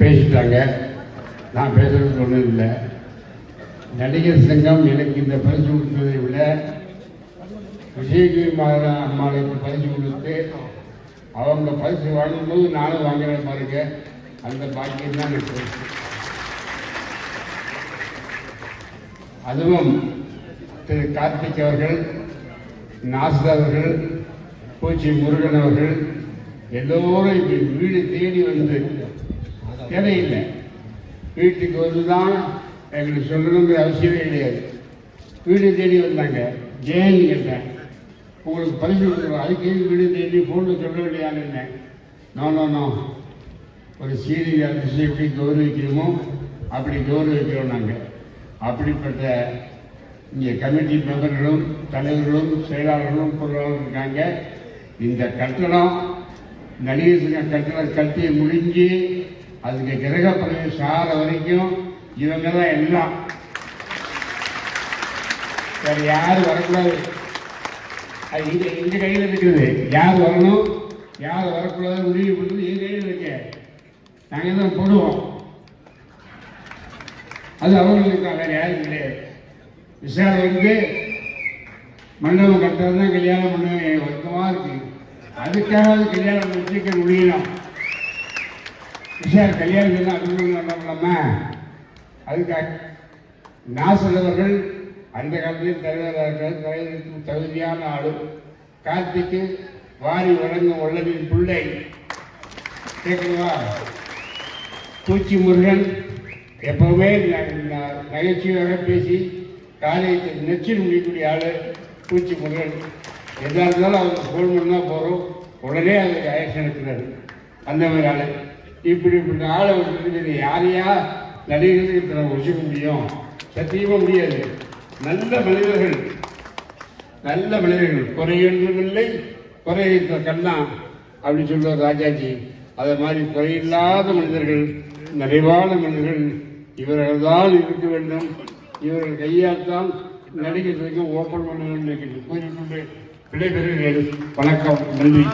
பேசிட்டாங்க. நான் பேசுறது ஒன்றும் இல்லை நடிகர் சங்கம் எனக்கு இந்த பரிசு கொடுத்ததை விட விஜயகிரி மாதா அம்மாளுக்கு பரிசு கொடுத்து அவங்க பரிசு வாங்கும்போது நானும் வாங்குறேன் பாருங்க. அந்த பாக்கியம் தான் எனக்கு. அதுவும் திரு கார்த்திக் அவர்கள் நாசர் அவர்கள் பூச்சி முருகன் அவர்கள் எல்லோரும் இப்படி வீடு தேடி வந்து தேவையில்லை வீட்டுக்கு வந்து தான் எங்களுக்கு சொல்லணுங்கிற அவசியமே கிடையாது. வீடு தேடி வந்தாங்க. ஜெயன் கேட்டேன். உங்களுக்கு பரிசு கொடுக்குறோம். அதுக்கு எதுக்கு வீடு தேடி ஃபோனில் சொல்ல வேண்டியான்னு நோ நோ நோ ஒரு சீரியல் ஆர்டிஸ்ட் எப்படி கௌரவிக்கிறோமோ அப்படி கௌரவிக்கிறோம் நாங்கள் அப்படிப்பட்ட இங்கே கமிட்டி மெம்பர்களும் தலைவர்களும் செயலாளர்களும் பொருளாளரும் இருக்காங்க. இந்த கட்டணம் நடிகர் கட்டணம் கட்டி முடிஞ்சு அதுக்கு கிரகப்பதவி சார வரைக்கும் இவங்க தான் எல்லாம். வேற யாரும் வரக்கூடாது? அது இந்த எங்கள் கையில் இருக்குது யார் வரணும்? யார் வரக்கூடாது முடிவு பண்ணுறது எங்கள் கையில் இருக்கு. நாங்கள் தான் போடுவோம். அது அவங்களுக்கு தான் வேற யாரும் கிடையாது. விஷால் வந்து மண்டபம் கட்டுறது தான் கல்யாணம் பண்ணுவேன் வருத்தமாக இருக்கு. அதுக்காக கல்யாணம் வச்சுக்க முடியலாம் விஷயம் கல்யாணம் தான் பண்ணலாமா? அதுக்காக நான் அவர்கள் அந்த காலத்தில் தலைவராக இருக்கிற தலைவருக்கு தகுதியான ஆளு. கார்த்திக்கு வாரி வழங்கும் உள்ளதின் பிள்ளை. கேட்கணுமா பூச்சி முருகன் எப்பவுமே ந- நகைச்சுவையாக பேசி காரியத்தை நெச்சில் முடியக்கூடிய ஆள் பூச்சி முருகன். எதாக இருந்தாலும் அவருக்கு ஃபோன் பண்ணால் போகிறோம் உடனே அதுக்கு ஆக்ஷன் எடுக்கிறார். அந்த மாதிரி ஆள். இப்படி இப்படி ஆளை வச்சுருக்கிறது யாரையா நடிகர்களுக்கு இத்தனை வச்சுக்க முடியும்? சத்தியமாக முடியாது. நல்ல மனிதர்கள் நல்ல மனிதர்கள். குறையொன்றுமில்லை குறை கண்ணா அப்படின்னு சொல்லுவார் ராஜாஜி. அதை மாதிரி குறையில்லாத மனிதர்கள் நிறைவான மனிதர்கள் இவர்கள் தான் இருக்க வேண்டும். இவர்கள் கையால் தான் நடிகர்களுக்கு ஓப்பன் பண்ண வேண்டும் கூறிக்கொண்டு விடைபெறுகிறேன். வணக்கம் நன்றி.